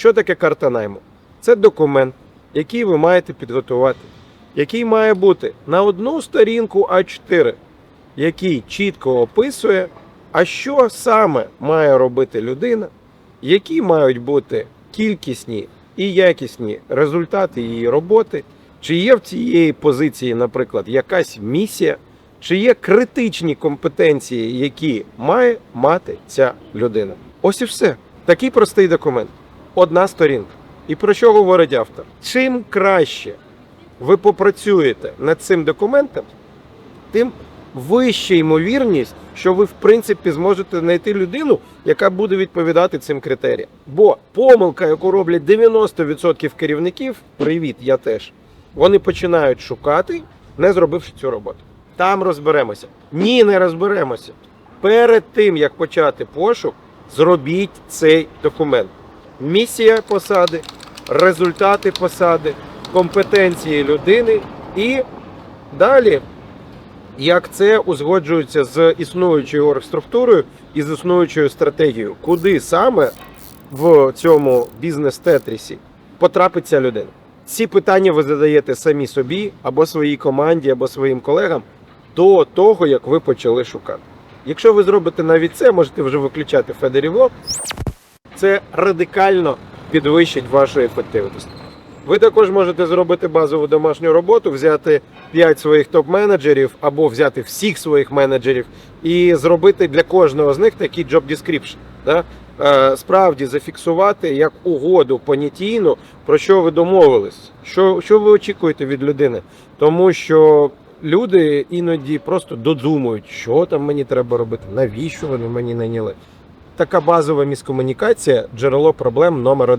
Що таке карта найму? Це документ, який ви маєте підготувати, який має бути на одну сторінку А4, який чітко описує, а що саме має робити людина, які мають бути кількісні і якісні результати її роботи, чи є в цієї позиції, наприклад, якась місія, чи є критичні компетенції, які має мати ця людина. Ось і все. Такий простий документ. Одна сторінка. І про що говорить автор? Чим краще ви попрацюєте над цим документом, тим вища ймовірність, що ви в принципі зможете знайти людину, яка буде відповідати цим критеріям. Бо помилка, яку роблять 90% керівників, привіт, я теж, вони починають шукати, не зробивши цю роботу. Там розберемося. Ні, не розберемося. Перед тим як почати пошук, зробіть цей документ. Місія посади, результати посади, компетенції людини і далі як це узгоджується з існуючою оргструктурою і з існуючою стратегією, куди саме в цьому бізнес-тетрісі потрапить ця людина. Ці питання ви задаєте самі собі або своїй команді, або своїм колегам до того, як ви почали шукати. Якщо ви зробите навіть це, можете вже виключати Федерівлог. Це радикально підвищить вашу ефективність. Ви також можете зробити базову домашню роботу, взяти 5 своїх топ-менеджерів або взяти всіх своїх менеджерів і зробити для кожного з них такий job description. Да? Е, Справді зафіксувати як угоду понятійну, про що ви домовились, що, що ви очікуєте від людини. Тому що люди іноді просто додумують, що там мені треба робити, навіщо вони мені наняли. Така базова міскомунікація джерело проблем номер один.